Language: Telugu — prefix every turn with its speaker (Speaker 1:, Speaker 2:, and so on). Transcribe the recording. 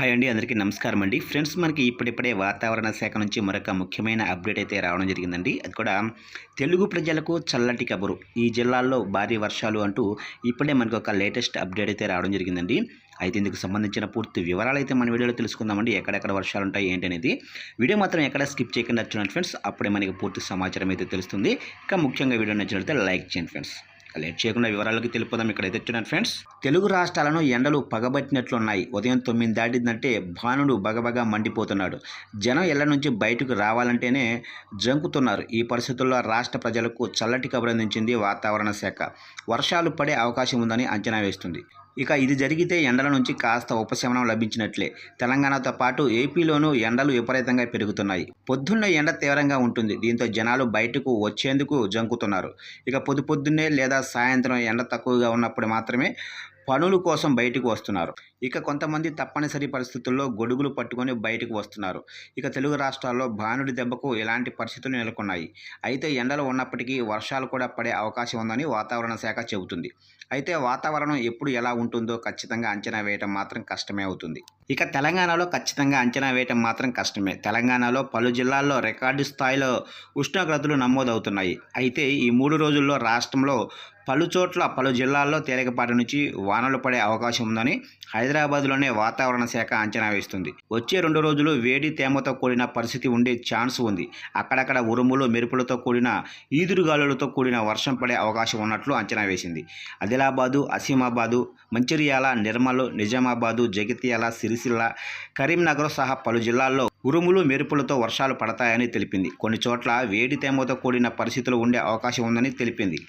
Speaker 1: హాయ్ అండి అందరికీ నమస్కారం అండి. ఫ్రెండ్స్ మనకి ఇప్పుడిప్పుడే వాతావరణ శాఖ నుంచి మరొక ముఖ్యమైన అప్డేట్ అయితే రావడం జరిగిందండి. అది కూడా తెలుగు ప్రజలకు చల్లటి కబురు. ఈ జిల్లాల్లో భారీ వర్షాలు అంటూ ఇప్పుడే మనకు ఒక లేటెస్ట్ అప్డేట్ అయితే రావడం జరిగిందండి. అయితే ఇందుకు సంబంధించిన పూర్తి వివరాలు అయితే మన వీడియోలో తెలుసుకుందామండి. ఎక్కడెక్కడ వర్షాలు ఉంటాయి ఏంటి అనేది వీడియో మాత్రం ఎక్కడ స్కిప్ చేయకుండా చూడండి ఫ్రెండ్స్. అప్పుడే మనకి పూర్తి సమాచారం అయితే తెలుస్తుంది. ఇంకా ముఖ్యంగా వీడియో నచ్చినట్లయితే లైక్ చేయండి ఫ్రెండ్స్. లేట్ చేయకుండా వివరాలకి తెలుపుదాం. ఇక్కడైతే చూడండి ఫ్రెండ్స్ తెలుగు రాష్ట్రాలను ఎండలు పగబట్టినట్లున్నాయి. ఉదయం తొమ్మిది దాటిందంటే భానుడు బగబగా మండిపోతున్నాడు. జనం ఇళ్ళ నుంచి బయటకు రావాలంటేనే జంకుతున్నారు. ఈ పరిస్థితుల్లో రాష్ట్ర ప్రజలకు చల్లటి కబురు అందించింది వాతావరణ శాఖ. వర్షాలు పడే అవకాశం ఉందని అంచనా వేస్తుంది. ఇక ఇది జరిగితే ఎండల నుంచి కాస్త ఉపశమనం లభించినట్లే. తెలంగాణతో పాటు ఏపీలోనూ ఎండలు విపరీతంగా పెరుగుతున్నాయి. పొద్దున్న ఎండ తీవ్రంగా ఉంటుంది. దీంతో జనాలు బయటకు వచ్చేందుకు జంకుతున్నారు. ఇక పొద్దు పొద్దున్నే లేదా సాయంత్రం ఎండ తక్కువగా ఉన్నప్పుడు మాత్రమే పనుల కోసం బయటకు వస్తున్నారు. ఇక కొంతమంది తప్పనిసరి పరిస్థితుల్లో గొడుగులు పట్టుకొని బయటకు వస్తున్నారు. ఇక తెలుగు రాష్ట్రాల్లో భానుడి దెబ్బకు ఇలాంటి పరిస్థితులు నెలకొన్నాయి? అయితే ఎండలు ఉన్నప్పటికీ వర్షాలు కూడా పడే అవకాశం ఉందని వాతావరణ శాఖ చెబుతుంది. అయితే వాతావరణం ఎప్పుడు ఎలా ఉంటుందో ఖచ్చితంగా అంచనా వేయటం మాత్రం కష్టమే అవుతుంది. ఇక తెలంగాణలో ఖచ్చితంగా అంచనా వేయటం మాత్రం కష్టమే. తెలంగాణలో పలు జిల్లాల్లో రికార్డు స్థాయిలో ఉష్ణోగ్రతలు నమోదవుతున్నాయి. అయితే ఈ మూడు రోజుల్లో రాష్ట్రంలో పలు చోట్ల పలు జిల్లాల్లో తేలికపాటి నుంచి వానలు పడే అవకాశం ఉందని హైదరాబాద్లోనే వాతావరణ శాఖ అంచనా వేస్తుంది. వచ్చే రెండు రోజులు వేడి తేమతో కూడిన పరిస్థితి ఉండే ఛాన్స్ ఉంది. అక్కడక్కడ ఉరుములు మెరుపులతో కూడిన ఈదురుగాలులతో కూడిన వర్షం పడే అవకాశం ఉన్నట్లు అంచనా వేసింది. ఆదిలాబాదు అసీమాబాదు మంచిర్యాల నిర్మల్ నిజామాబాదు జగిత్యాల సిరిసిల్ల కరీంనగర్ సహా పలు జిల్లాల్లో ఉరుములు మెరుపులతో వర్షాలు పడతాయని తెలిపింది. కొన్ని చోట్ల వేడి తేమతో కూడిన పరిస్థితులు ఉండే అవకాశం ఉందని తెలిపింది.